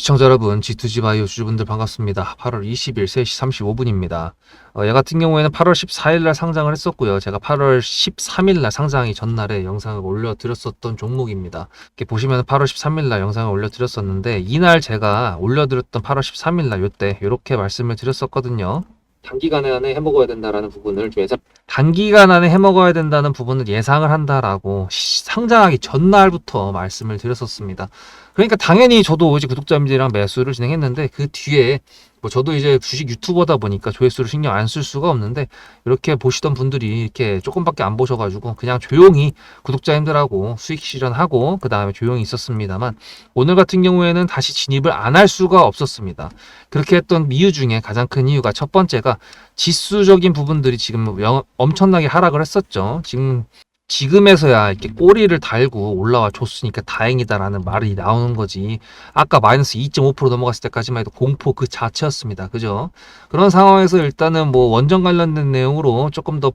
시청자 여러분, G2G 바이오 주주분들 반갑습니다. 8월 20일 3시 35분입니다. 어, 얘 같은 경우에는 8월 14일 날 상장을 했었고요. 제가 8월 13일 날 상장이 전날에 영상을 올려드렸었던 종목입니다. 이렇게 보시면 8월 13일 날 영상을 올려드렸었는데 이날 제가 올려드렸던 8월 13일 날 요때 이렇게 말씀을 드렸었거든요. 단기간 안에 해먹어야 된다라는 부분을 좀 예상, 단기간 안에 해먹어야 된다는 부분을 예상을 한다라고 시- 상장하기 전날부터 말씀을 드렸었습니다. 그러니까 당연히 저도 이제 구독자님들이랑 매수를 진행했는데 그 뒤에 뭐 저도 이제 주식 유튜버다 보니까 조회수를 신경 안 쓸 수가 없는데 이렇게 보시던 분들이 이렇게 조금밖에 안 보셔가지고 그냥 조용히 구독자님들하고 수익 실현하고 그 다음에 조용히 있었습니다만 오늘 같은 경우에는 다시 진입을 안 할 수가 없었습니다. 그렇게 했던 이유 중에 가장 큰 이유가 첫 번째가 지수적인 부분들이 지금 영- 엄청나게 하락을 했었죠. 지금 지금에서야 이렇게 꼬리를 달고 올라와 줬으니까 다행이다라는 말이 나오는 거지. 아까 마이너스 2.5% 넘어갔을 때까지만 해도 공포 그 자체였습니다. 그죠? 그런 상황에서 일단은 뭐 원전 관련된 내용으로 조금 더 어,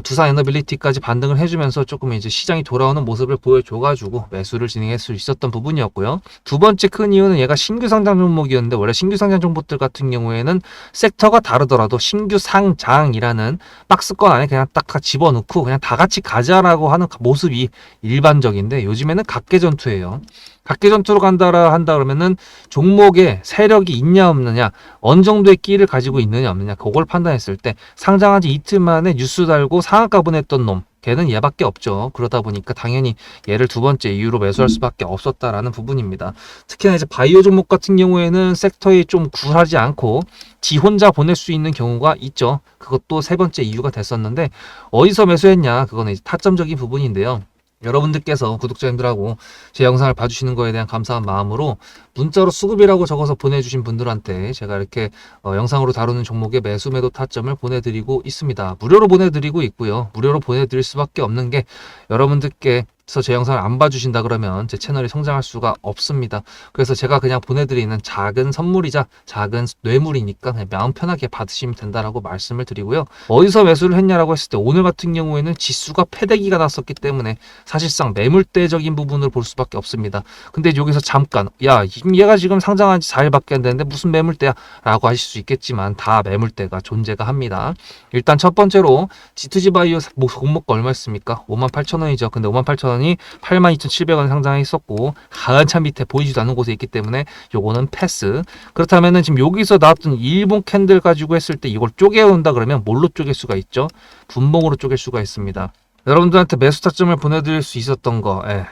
두산 에너빌리티까지 반등을 해주면서 조금 이제 시장이 돌아오는 모습을 보여줘가지고 매수를 진행할 수 있었던 부분이었고요. 두 번째 큰 이유는 얘가 신규 상장 종목이었는데 원래 신규 상장 종목들 같은 경우에는 섹터가 다르더라도 신규 상장이라는 박스권 안에 그냥 딱 다 집어넣고 그냥 다 같이 가자라고 하는 모습이 일반적인데 요즘에는 각계 전투예요. 각계 전투로 간다라 한다 그러면은 종목에 세력이 있냐 없느냐 어느 정도의 끼를 가지고 있느냐 없느냐 그걸 판단했을 때 상장한 지 이틀 만에 뉴스 달고 상한가 보냈던 놈 걔는 얘밖에 없죠. 그러다 보니까 당연히 얘를 두 번째 이유로 매수할 수밖에 없었다라는 부분입니다. 특히나 이제 바이오 종목 같은 경우에는 섹터에 좀 굴하지 않고 지 혼자 보낼 수 있는 경우가 있죠. 그것도 세 번째 이유가 됐었는데 어디서 매수했냐 그거는 이제 타점적인 부분인데요. 여러분들께서 구독자님들하고 제 영상을 봐주시는 거에 대한 감사한 마음으로 문자로 수급이라고 적어서 보내주신 분들한테 제가 이렇게 어, 영상으로 다루는 종목의 매수 매도 타점을 보내드리고 있습니다. 무료로 보내드리고 있고요. 무료로 보내드릴 수밖에 없는 게 여러분들께 서 제 영상을 안 봐주신다 그러면 제 채널이 성장할 수가 없습니다. 그래서 제가 그냥 보내드리는 작은 선물이자 작은 뇌물이니까 그냥 마음 편하게 받으시면 된다라고 말씀을 드리고요. 어디서 매수를 했냐라고 했을 때 오늘 같은 경우에는 지수가 패대기가 났었기 때문에 사실상 매물대적인 부분을 볼 수밖에 없습니다. 근데 여기서 잠깐 야 얘가 지금 상장한 지 4일밖에 안 됐는데 무슨 매물대야 라고 하실 수 있겠지만 다 매물대가 존재가 합니다. 일단 첫 번째로 G2G 바이오 목- 종목가 얼마였습니까? 58,000원이죠. 근데 58,000원이 82,700원 상장했었고 한참 밑에 보이지도 않는 곳에 있기 때문에 요거는 패스. 그렇다면은 지금 여기서 나왔던 일본 캔들 가지고 했을 때 이걸 쪼개온다 그러면 뭘로 쪼갤 수가 있죠? 분봉으로 쪼갤 수가 있습니다. 여러분들한테 매수 타점을 보내드릴 수 있었던 거, 예.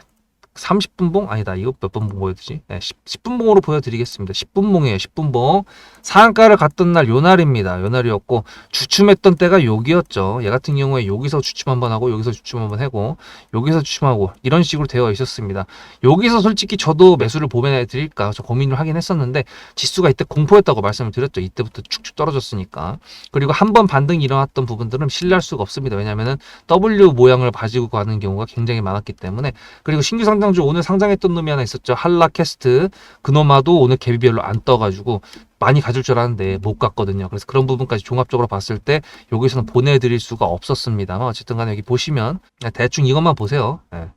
30분봉? 아니다. 이거 몇 분봉 보여드지? 네, 10, 분봉으로 보여드리겠습니다. 10분봉이에요. 10분봉. 상한가를 갔던 날 요 날입니다. 요 날이었고 주춤했던 때가 여기였죠. 얘 같은 경우에 여기서 주춤 한번 하고 여기서 주춤 한번 하고 여기서 주춤하고 이런 식으로 되어 있었습니다. 여기서 솔직히 저도 매수를 보내 드릴까 저 고민을 하긴 했었는데 지수가 이때 공포였다고 말씀을 드렸죠. 이때부터 축축 떨어졌으니까. 그리고 한 번 반등이 일어났던 부분들은 신뢰할 수가 없습니다. 왜냐하면은 W 모양을 가지고 가는 경우가 굉장히 많았기 때문에 그리고 신규 상장 주 오늘 상장했던 놈이 하나 있었죠. 할라캐스트 그놈아도 오늘 개비별로 안 떠가지고 많이 가질 줄 알았는데 못 갔거든요. 그래서 그런 부분까지 종합적으로 봤을 때 여기서는 보내드릴 수가 없었습니다만 어쨌든 간에 여기 보시면 그냥 대충 이것만 보세요. 예.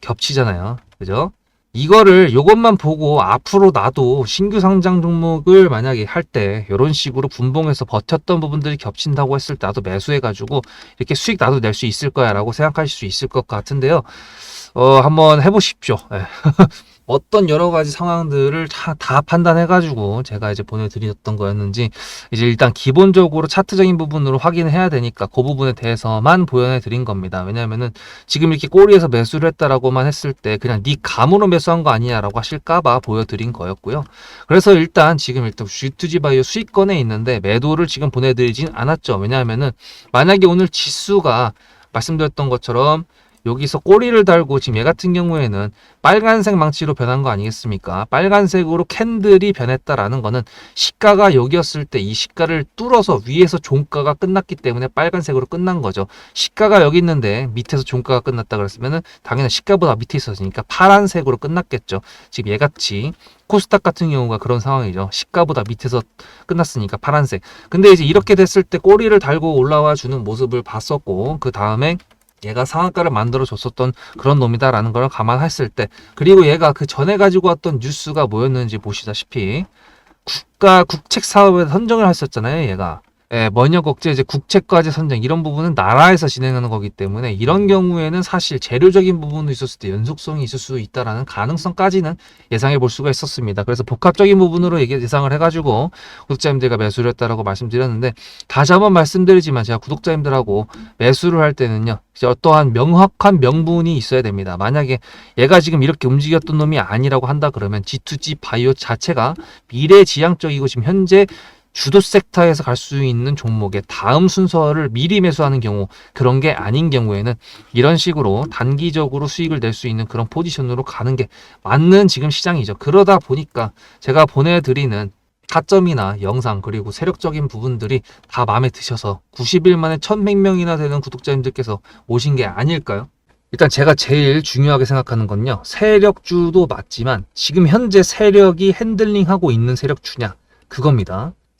겹치잖아요. 그죠? 이거를 요것만 보고 앞으로 나도 신규 상장 종목을 만약에 할 때 이런 식으로 분봉해서 버텼던 부분들이 겹친다고 했을 때 나도 매수해 가지고 이렇게 수익 나도 낼 수 있을 거야 라고 생각하실 수 있을 것 같은데요. 어, 한번 해보십시오. 예. 어떤 여러 가지 상황들을 다, 다 판단해가지고 제가 이제 보내드렸던 거였는지 이제 일단 기본적으로 차트적인 부분으로 확인을 해야 되니까 그 부분에 대해서만 보여드린 겁니다. 왜냐면은 지금 이렇게 꼬리에서 매수를 했다라고만 했을 때 그냥 네 감으로 매수한 거 아니냐라고 하실까봐 보여드린 거였고요. 그래서 일단 지금 일단 G2G 바이오 수익권에 있는데 매도를 지금 보내드리진 않았죠. 왜냐하면은 만약에 오늘 지수가 말씀드렸던 것처럼 여기서 꼬리를 달고 지금 얘 같은 경우에는 빨간색 망치로 변한 거 아니겠습니까? 빨간색으로 캔들이 변했다라는 거는 시가가 여기였을 때 이 시가를 뚫어서 위에서 종가가 끝났기 때문에 빨간색으로 끝난 거죠. 시가가 여기 있는데 밑에서 종가가 끝났다 그랬으면은 당연히 시가보다 밑에 있었으니까 파란색으로 끝났겠죠. 지금 얘같이 코스닥 같은 경우가 그런 상황이죠. 시가보다 밑에서 끝났으니까 파란색. 근데 이제 이렇게 됐을 때 꼬리를 달고 올라와 주는 모습을 봤었고 그 다음에 얘가 상한가를 만들어 줬었던 그런 놈이다라는 걸 감안했을 때 그리고 얘가 그 전에 가지고 왔던 뉴스가 뭐였는지 보시다시피 국가 국책 사업에 선정을 했었잖아요 얘가 예, 번역 억제 이제 국책과제 선정 이런 부분은 나라에서 진행하는 거기 때문에 이런 경우에는 사실 재료적인 부분도 있었을 때 연속성이 있을 수 있다라는 가능성까지는 예상해 볼 수가 있었습니다. 그래서 복합적인 부분으로 얘기 예상을 해가지고 구독자님들과 매수를 했다라고 말씀드렸는데 다시 한번 말씀드리지만 제가 구독자님들하고 매수를 할 때는요 어떠한 명확한 명분이 있어야 됩니다. 만약에 얘가 지금 이렇게 움직였던 놈이 아니라고 한다 그러면 G2G 바이오 자체가 미래지향적이고 지금 현재 주도 섹터에서 갈 수 있는 종목의 다음 순서를 미리 매수하는 경우 그런 게 아닌 경우에는 이런 식으로 단기적으로 수익을 낼 수 있는 그런 포지션으로 가는 게 맞는 지금 시장이죠. 그러다 보니까 제가 보내드리는 타점이나 영상 그리고 세력적인 부분들이 다 마음에 드셔서 90일 만에 1100명이나 되는 구독자님들께서 오신 게 아닐까요? 일단 제가 제일 중요하게 생각하는 건요. 세력주도 맞지만 지금 현재 세력이 핸들링하고 있는 세력주냐 그겁니다.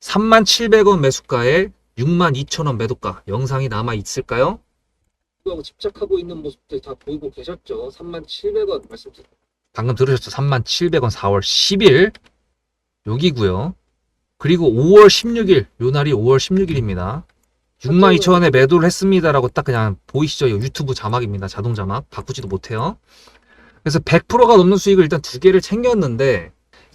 37,700원 매수가에 62,000원 매도가 영상이 남아 있을까요? 하고 집착하고 있는 모습들 다 보이고 계셨죠? 37,700원 말씀드렸 방금 들으셨죠? 37,700원 4월 10일 여기고요. 그리고 5월 16일 요 날이 5월 16일입니다. 62,000원에 매도를 했습니다라고 딱 그냥 보이시죠? 유튜브 자막입니다. 자동 자막 바꾸지도 못해요. 그래서 100%가 넘는 수익을 일단 두 개를 챙겼는데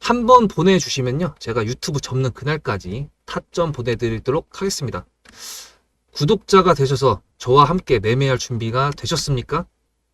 한 번 보내주시면요 제가 유튜브 접는 그날까지 타점 보내드리도록 하겠습니다. 구독자가 되셔서 저와 함께 매매할 준비가 되셨습니까?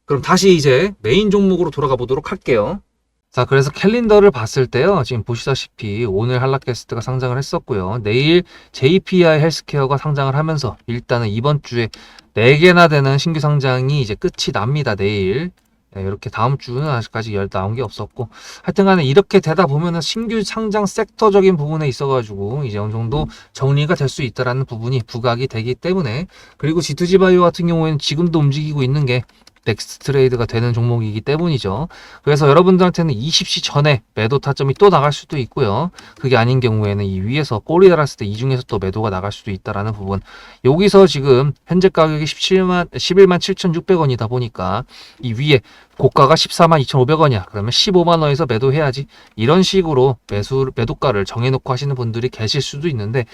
그럼 다시 이제 메인 종목으로 돌아가 보도록 할게요. 자, 그래서 캘린더를 봤을 때요. 지금 보시다시피 오늘 한라캐스트가 상장을 했었고요. 내일 JPI 헬스케어가 상장을 하면서 일단은 이번 주에 4개나 되는 신규 상장이 이제 끝이 납니다. 내일. 네, 이렇게 다음 주는 아직까지 열 나온 게 없었고 하여튼 간에 이렇게 되다 보면은 신규 상장 섹터적인 부분에 있어가지고 이제 어느 정도 정리가 될 수 있다라는 부분이 부각이 되기 때문에 그리고 G2G 바이오 같은 경우에는 지금도 움직이고 있는 게 넥스트 트레이드가 되는 종목이기 때문이죠. 그래서 여러분들한테는 20시 전에 매도 타점이 또 나갈 수도 있고요. 그게 아닌 경우에는 이 위에서 꼬리 달았을 때 이 중에서 또 매도가 나갈 수도 있다라는 부분. 여기서 지금 현재 가격이 17만 11만 7,600원이다 보니까 이 위에 고가가 14만 2,500원이야. 그러면 15만 원에서 매도해야지. 이런 식으로 매수 매도가를 정해 놓고 하시는 분들이 계실 수도 있는데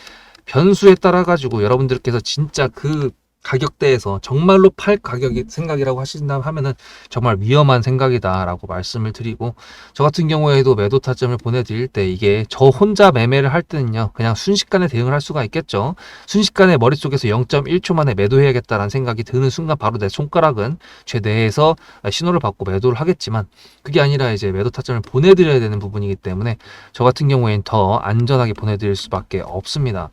변수에 따라 가지고 여러분들께서 진짜 그 가격대에서 정말로 팔 가격이 생각이라고 하신다 하면은 정말 위험한 생각이다라고 말씀을 드리고 저 같은 경우에도 매도 타점을 보내드릴 때 이게 저 혼자 매매를 할 때는요 그냥 순식간에 대응을 할 수가 있겠죠 순식간에 머릿속에서 0.1초 만에 매도해야겠다라는 생각이 드는 순간 바로 내 손가락은 최내에서 신호를 받고 매도를 하겠지만 그게 아니라 이제 매도 타점을 보내드려야 되는 부분이기 때문에 저 같은 경우에는 더 안전하게 보내드릴 수밖에 없습니다.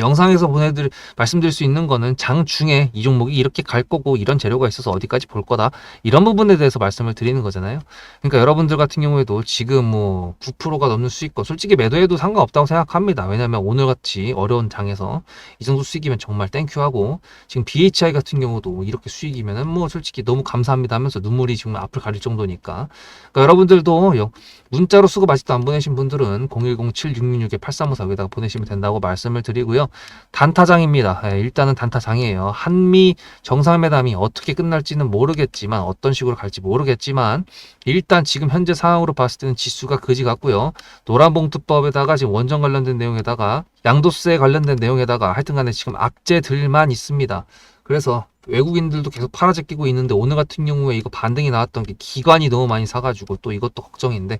영상에서 보내드릴 말씀드릴 수 있는 거는 장 중에 이 종목이 이렇게 갈 거고 이런 재료가 있어서 어디까지 볼 거다 이런 부분에 대해서 말씀을 드리는 거잖아요. 그러니까 여러분들 같은 경우에도 지금 뭐 9%가 넘는 수익권 솔직히 매도해도 상관없다고 생각합니다. 왜냐하면 오늘 같이 어려운 장에서 이 정도 수익이면 정말 땡큐하고 지금 BHI 같은 경우도 이렇게 수익이면은 뭐 솔직히 너무 감사합니다 하면서 눈물이 지금 앞을 가릴 정도니까 그러니까 여러분들도 영- 문자로 수급 아직도 안 보내신 분들은 010-7666-8354 여기다가 보내시면 된다고 말씀을 드리고요. 단타장입니다. 예, 일단은 단타장이에요. 한미 정상회담이 어떻게 끝날지는 모르겠지만 어떤 식으로 갈지 모르겠지만 일단 지금 현재 상황으로 봤을 때는 지수가 그지 같고요. 노란봉투법에다가 지금 원전 관련된 내용에다가 양도세 관련된 내용에다가 하여튼간에 지금 악재들만 있습니다. 그래서 외국인들도 계속 팔아제끼고 있는데 오늘 같은 경우에 이거 반등이 나왔던 게 기관이 너무 많이 사가지고 또 이것도 걱정인데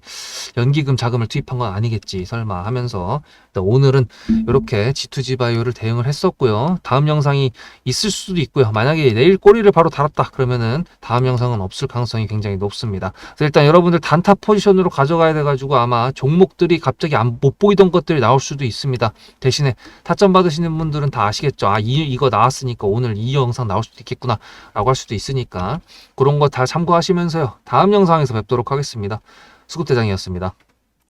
연기금 자금을 투입한 건 아니겠지 설마 하면서 오늘은 이렇게 G2G 바이오를 대응을 했었고요. 다음 영상이 있을 수도 있고요. 만약에 내일 꼬리를 바로 달았다 그러면은 다음 영상은 없을 가능성이 굉장히 높습니다. 그래서 일단 여러분들 단타 포지션으로 가져가야 돼가지고 아마 종목들이 갑자기 안, 못 보이던 것들이 나올 수도 있습니다. 대신에 타점 받으시는 분들은 다 아시겠죠. 아, 이, 이거 나왔으니까 오늘 이 영상 나올 수도 있겠구나 라고 할 수도 있으니까 그런 거 다 참고하시면서요. 다음 영상에서 뵙도록 하겠습니다. 수급대장이었습니다.